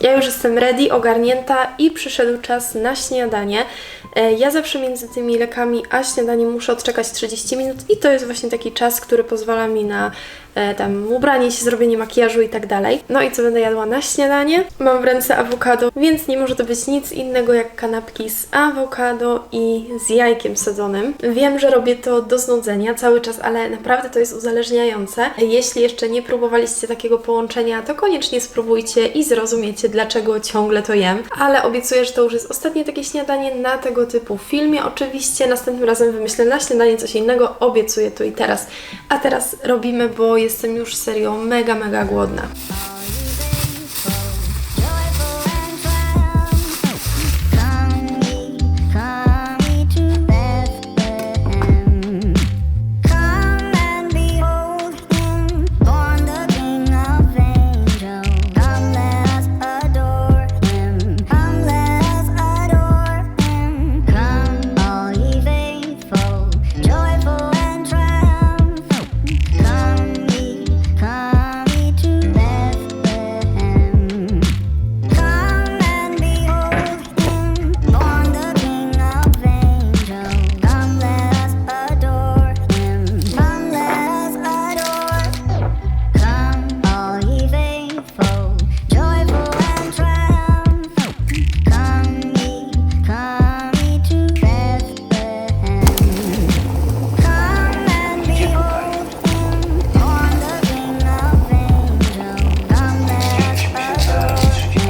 Ja już jestem ready, ogarnięta i przyszedł czas na śniadanie. E, Ja zawsze między tymi lekami a śniadaniem muszę odczekać 30 minut i to jest właśnie taki czas, który pozwala mi na tam ubranie się, zrobienie makijażu i tak dalej. No i co będę jadła na śniadanie? Mam w ręce awokado, więc nie może to być nic innego jak kanapki z awokado i z jajkiem sadzonym. Wiem, że robię to do znudzenia cały czas, ale naprawdę to jest uzależniające. Jeśli jeszcze nie próbowaliście takiego połączenia, to koniecznie spróbujcie i zrozumiecie, dlaczego ciągle to jem. Ale obiecuję, że to już jest ostatnie takie śniadanie na tego typu filmie. Oczywiście następnym razem wymyślę na śniadanie coś innego, obiecuję tu i teraz. A teraz robimy, bo jestem już serio mega, mega głodna.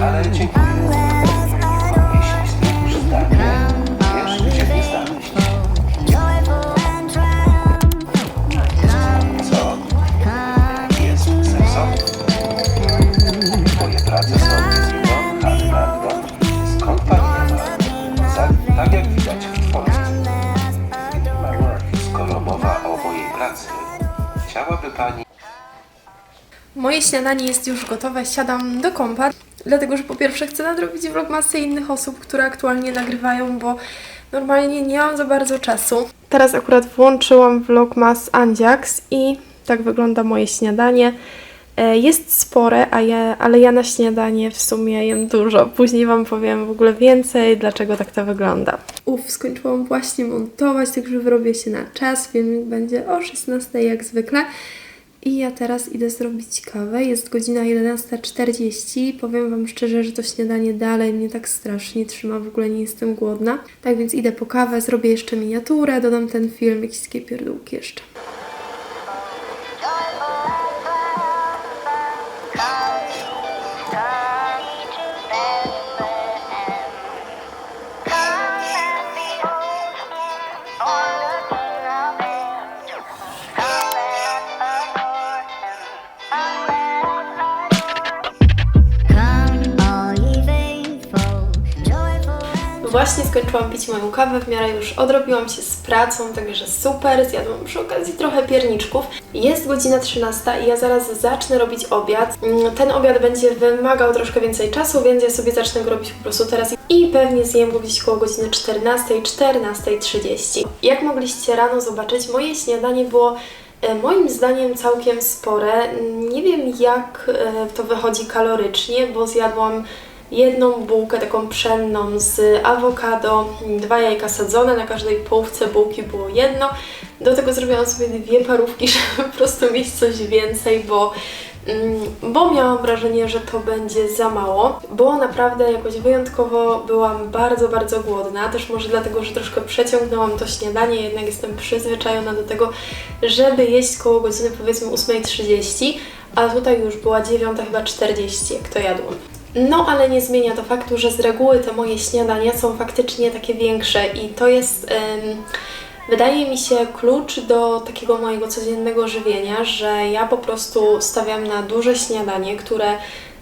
Ale dziękuję. Moje śniadanie jest już gotowe, siadam do kompa, dlatego że po pierwsze chcę nadrobić vlogmasy innych osób, które aktualnie nagrywają, bo normalnie nie mam za bardzo czasu. Teraz akurat włączyłam vlogmas Andziaks i tak wygląda moje śniadanie. E, Jest spore, a ja, ale ja na śniadanie w sumie jem dużo. Później Wam powiem w ogóle więcej, dlaczego tak to wygląda. Uff, skończyłam właśnie montować, także wyrobię się na czas. Filmik będzie o 16 jak zwykle. I ja teraz idę zrobić kawę. Jest godzina 11.40. Powiem Wam szczerze, że to śniadanie dalej mnie tak strasznie trzyma. W ogóle nie jestem głodna. Tak więc idę po kawę, zrobię jeszcze miniaturę, dodam ten film, jakieś takie pierdółki jeszcze. Właśnie skończyłam pić moją kawę, w miarę już odrobiłam się z pracą, także super. Zjadłam przy okazji trochę pierniczków. Jest godzina 13 i ja zaraz zacznę robić obiad. Mm, Ten obiad będzie wymagał troszkę więcej czasu, więc ja sobie zacznę go robić po prostu teraz i pewnie zjem go gdzieś koło godziny 14, 14.30. Jak mogliście rano zobaczyć, moje śniadanie było E, Moim zdaniem całkiem spore. Nie wiem jak e, to wychodzi kalorycznie, bo zjadłam jedną bułkę taką pszenną z awokado, dwa jajka sadzone, na każdej połówce bułki było jedno. Do tego zrobiłam sobie dwie parówki, żeby po prostu mieć coś więcej, bo, mm, bo miałam wrażenie, że to będzie za mało, bo naprawdę jakoś wyjątkowo byłam bardzo, bardzo głodna, też może dlatego, że troszkę przeciągnęłam to śniadanie, jednak jestem przyzwyczajona do tego, żeby jeść koło godziny powiedzmy 8.30, a tutaj już była 9 chyba 40, jak to jadłam. No, ale nie zmienia to faktu, że z reguły te moje śniadania są faktycznie takie większe i to jest, em, wydaje mi się, klucz do takiego mojego codziennego żywienia, że ja po prostu stawiam na duże śniadanie, które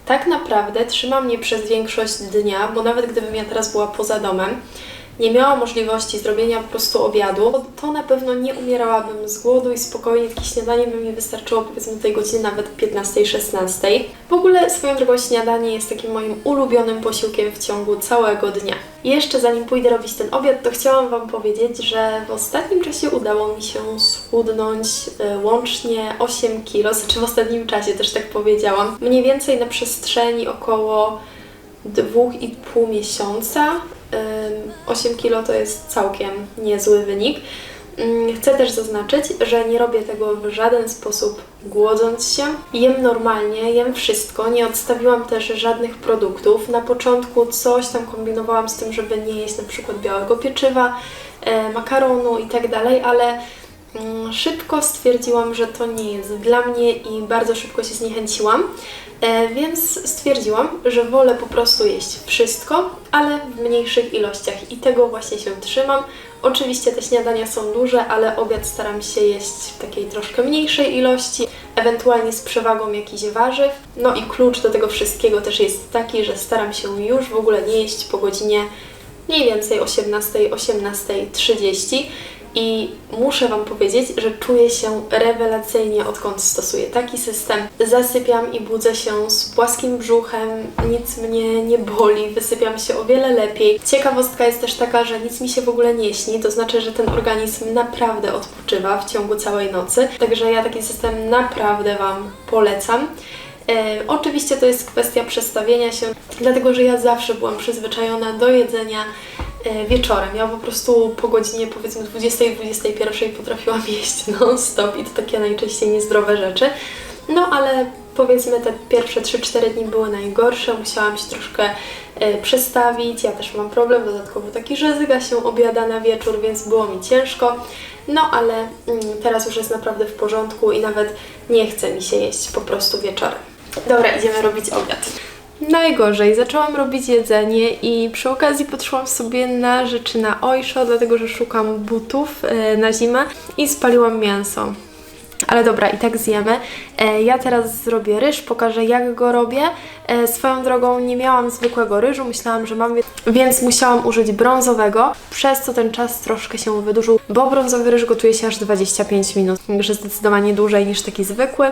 tak naprawdę trzyma mnie przez większość dnia, bo nawet gdybym ja teraz była poza domem, nie miała możliwości zrobienia po prostu obiadu, to na pewno nie umierałabym z głodu i spokojnie takie śniadanie by mi wystarczyło powiedzmy tej godziny nawet 15-16. W ogóle swoją drogą śniadanie jest takim moim ulubionym posiłkiem w ciągu całego dnia. I jeszcze zanim pójdę robić ten obiad, to chciałam Wam powiedzieć, że w ostatnim czasie udało mi się schudnąć e, łącznie 8 kg, znaczy w ostatnim czasie też tak powiedziałam. Mniej więcej na przestrzeni około 2,5 miesiąca. Ym, 8 kg to jest całkiem niezły wynik. Ym, Chcę też zaznaczyć, że nie robię tego w żaden sposób głodząc się. Jem normalnie, jem wszystko, nie odstawiłam też żadnych produktów. Na początku coś tam kombinowałam z tym, żeby nie jeść na przykład białego pieczywa, e, makaronu i tak ale mm, szybko stwierdziłam, że to nie jest dla mnie i bardzo szybko się zniechęciłam. E, więc stwierdziłam, że wolę po prostu jeść wszystko, ale w mniejszych ilościach i tego właśnie się trzymam. Oczywiście te śniadania są duże, ale obiad staram się jeść w takiej troszkę mniejszej ilości, ewentualnie z przewagą jakichś warzyw. No i klucz do tego wszystkiego też jest taki, że staram się już w ogóle nie jeść po godzinie mniej więcej 18, 18.30 i muszę Wam powiedzieć, że czuję się rewelacyjnie odkąd stosuję taki system. Zasypiam i budzę się z płaskim brzuchem, nic mnie nie boli, wysypiam się o wiele lepiej. Ciekawostka jest też taka, że nic mi się w ogóle nie śni, to znaczy, że ten organizm naprawdę odpoczywa w ciągu całej nocy. Także ja taki system naprawdę Wam polecam. E, oczywiście to jest kwestia przestawienia się, dlatego że ja zawsze byłam przyzwyczajona do jedzenia wieczorem. Ja po prostu po godzinie powiedzmy 20-21 potrafiłam jeść non-stop i to takie najczęściej niezdrowe rzeczy. No ale powiedzmy te pierwsze 3-4 dni były najgorsze, musiałam się troszkę e, przestawić. Ja też mam problem, dodatkowo taki, że zyga się obiada na wieczór, więc było mi ciężko. No ale mm, teraz już jest naprawdę w porządku i nawet nie chce mi się jeść po prostu wieczorem. Dobra, idziemy robić obiad. Najgorzej, zaczęłam robić jedzenie i przy okazji patrzyłam sobie na rzeczy na ojszo, dlatego że szukam butów e, na zimę i spaliłam mięso. Ale dobra, i tak zjemy. E, ja teraz zrobię ryż, pokażę jak go robię. E, swoją drogą nie miałam zwykłego ryżu, myślałam, że mam, więc musiałam użyć brązowego, przez co ten czas troszkę się wydłużył, bo brązowy ryż gotuje się aż 25 minut, także zdecydowanie dłużej niż taki zwykły.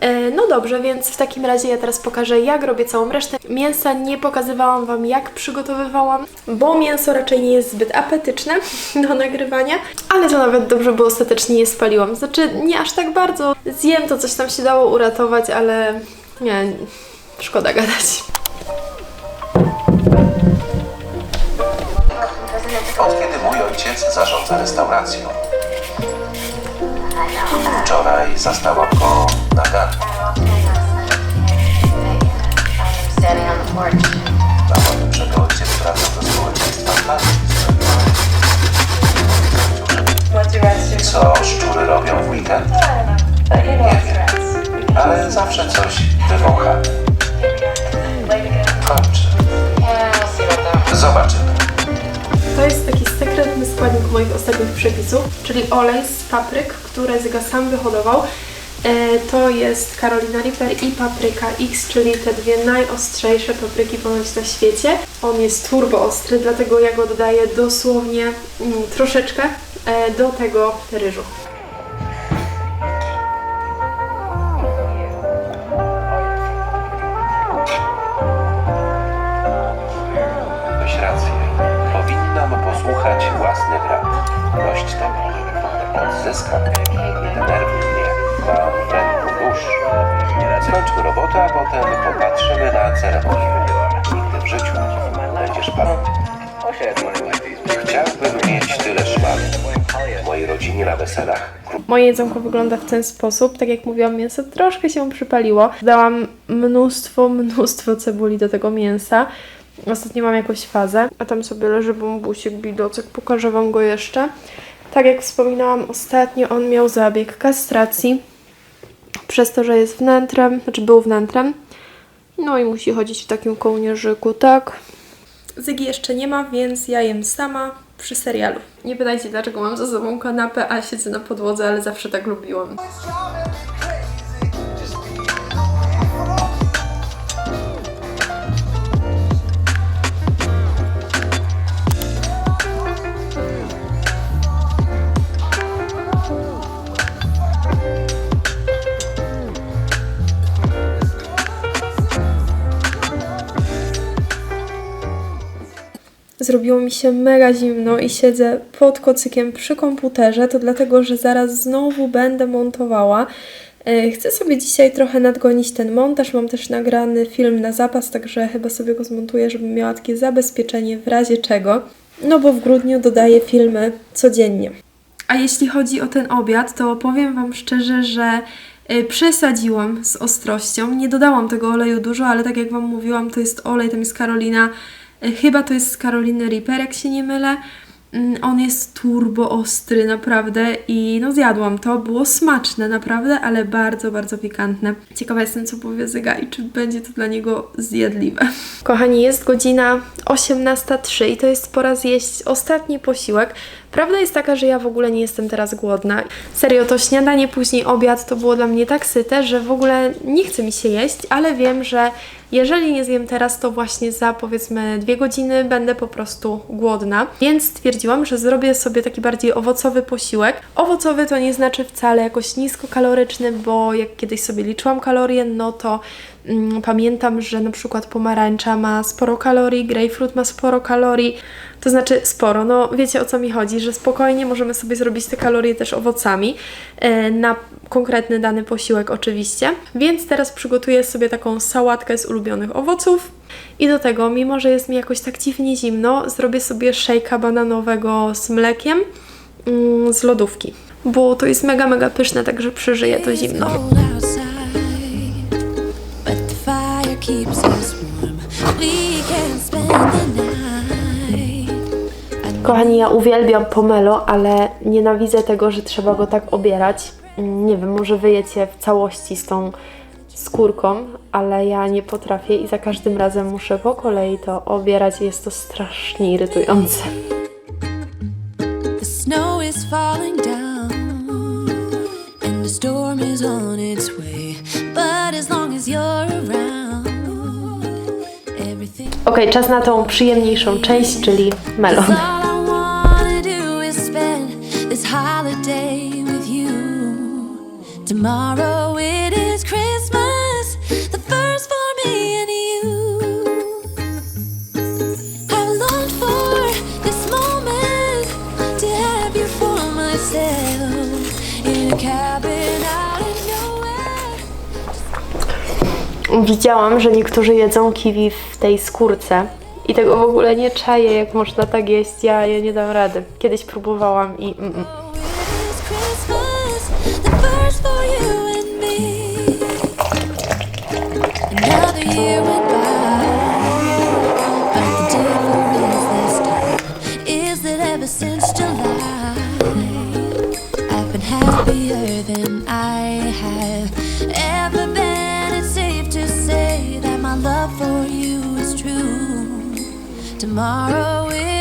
E, No dobrze, więc w takim razie ja teraz pokażę, jak robię całą resztę. Mięsa nie pokazywałam Wam, jak przygotowywałam, bo mięso raczej nie jest zbyt apetyczne do nagrywania, ale to nawet dobrze, bo ostatecznie je spaliłam. Znaczy, nie aż tak bardzo. Zjem to, coś tam się dało uratować, ale nie, szkoda gadać. Od kiedy mój ojciec zarządza restauracją. Wczoraj zastałam go na garnku. Standing on the porch. Bałam, że to ojciec wraca do społeczeństwa Co szczury robią w weekend? It's rats. Ale zawsze coś wywącha. Przepisów, czyli olej z papryk, które Zyga sam wyhodował. E, To jest Carolina Reaper i Papryka X, czyli te dwie najostrzejsze papryki ponoć na świecie. On jest turbo ostry, dlatego ja go dodaję dosłownie mm, troszeczkę e, do tego ryżu. Odzyskam. Denerwuj mnie. Skończmy robotę, a potem popatrzymy na ceremonię. Nigdy w życiu będziesz pamiętał. Chciałbym mieć tyle szmal w mojej rodzinie na weselach. Moje jedzonko wygląda w ten sposób. Tak jak mówiłam, mięso troszkę się przypaliło. Dałam mnóstwo, mnóstwo cebuli do tego mięsa. Ostatnio mam jakąś fazę. A tam sobie leży bambusik bidocek. Pokażę Wam go jeszcze. Tak jak wspominałam ostatnio, on miał zabieg kastracji. Przez to, że jest wnętrem, znaczy był wnętrem. No i musi chodzić w takim kołnierzyku, tak? Zygi jeszcze nie ma, więc ja jem sama przy serialu. Nie pytajcie, dlaczego mam za sobą kanapę, a siedzę na podłodze, ale zawsze tak lubiłam. Zrobiło mi się mega zimno i siedzę pod kocykiem przy komputerze. To dlatego, że zaraz znowu będę montowała. E, Chcę sobie dzisiaj trochę nadgonić ten montaż. Mam też nagrany film na zapas, także chyba sobie go zmontuję, żebym miała takie zabezpieczenie w razie czego. No bo w grudniu dodaję filmy codziennie. A jeśli chodzi o ten obiad, to powiem Wam szczerze, że y, przesadziłam z ostrością. Nie dodałam tego oleju dużo, ale tak jak Wam mówiłam, to jest olej, tam jest Karolina, chyba to jest z Karoliny Reaper, jak się nie mylę. Mm, On jest turbo ostry, naprawdę, i no zjadłam to. Było smaczne, naprawdę, ale bardzo, bardzo pikantne. Ciekawa jestem, co powie Zyga i czy będzie to dla niego zjadliwe. Kochani, jest godzina 18.03 i to jest pora zjeść ostatni posiłek. Prawda jest taka, że ja w ogóle nie jestem teraz głodna. Serio, to śniadanie, później obiad to było dla mnie tak syte, że w ogóle nie chce mi się jeść, ale wiem, że jeżeli nie zjem teraz, to właśnie za powiedzmy dwie godziny będę po prostu głodna. Więc stwierdziłam, że zrobię sobie taki bardziej owocowy posiłek. Owocowy to nie znaczy wcale jakoś niskokaloryczny, bo jak kiedyś sobie liczyłam kalorie, no to pamiętam, że na przykład pomarańcza ma sporo kalorii, grapefruit ma sporo kalorii, to znaczy sporo, no wiecie o co mi chodzi, że spokojnie możemy sobie zrobić te kalorie też owocami e, na konkretny dany posiłek oczywiście. Więc teraz przygotuję sobie taką sałatkę z ulubionych owoców i do tego, mimo że jest mi jakoś tak dziwnie zimno, zrobię sobie szejka bananowego z mlekiem mm, z lodówki, bo to jest mega, mega pyszne, także przeżyję to zimno. Keeps us warm. We can spend the night. Kochani, ja uwielbiam pomelo, ale nienawidzę tego, że trzeba go tak obierać. Mm, Nie wiem, może wyjecie w całości z tą skórką, ale ja nie potrafię i za każdym razem muszę po kolei to obierać i jest to strasznie irytujące. Storm is on its way. But as long as you're around. Ok, czas na tą przyjemniejszą część, czyli melon. Widziałam, że niektórzy jedzą kiwi w tej skórce i tego w ogóle nie czaję, jak można tak jeść. Ja, ja nie dam rady. Kiedyś próbowałam i... Mm, mm. Happier than I have ever been. Love for you is true. Tomorrow is